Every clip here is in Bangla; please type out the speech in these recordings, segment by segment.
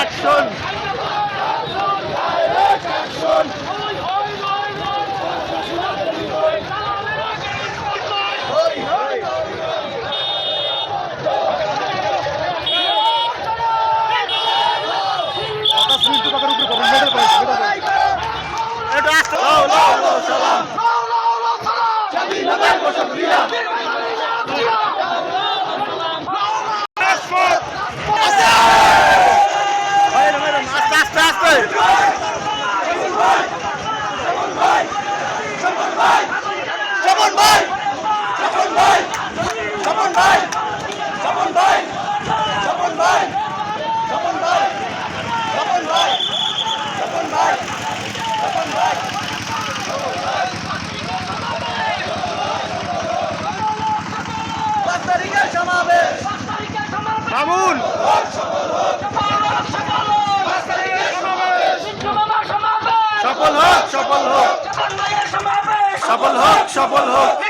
action. ভাই স্বপন ভাই স্বপন ভাই স্বপন ভাই স্বপন ভাই স্বপন ভাই স্বপন ভাই পাঁচ তারিখের সমাবেশ মামুন সফল হোক সফল হোক সফল হোক সফল হোক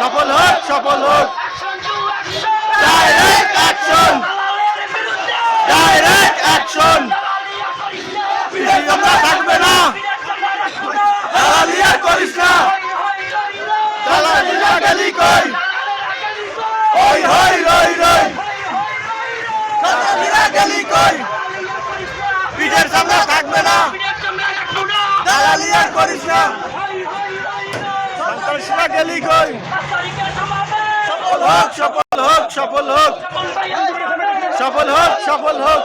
সফল হোক সফল হোক। ডাইরেক্ট অ্যাকশন ডাইরেক্ট অ্যাকশন আমরা থাকবে না। দালালি আর করিস না। দালালি না গেলি কই ওই হই, রই রই। দালালিরা গেলি কই পিঠের সামনে থাকবে না। দালালি আর করিস না। রেশমা গেলি কই? সফল হোক সফল হোক সফল হোক। সফল হোক সফল হোক।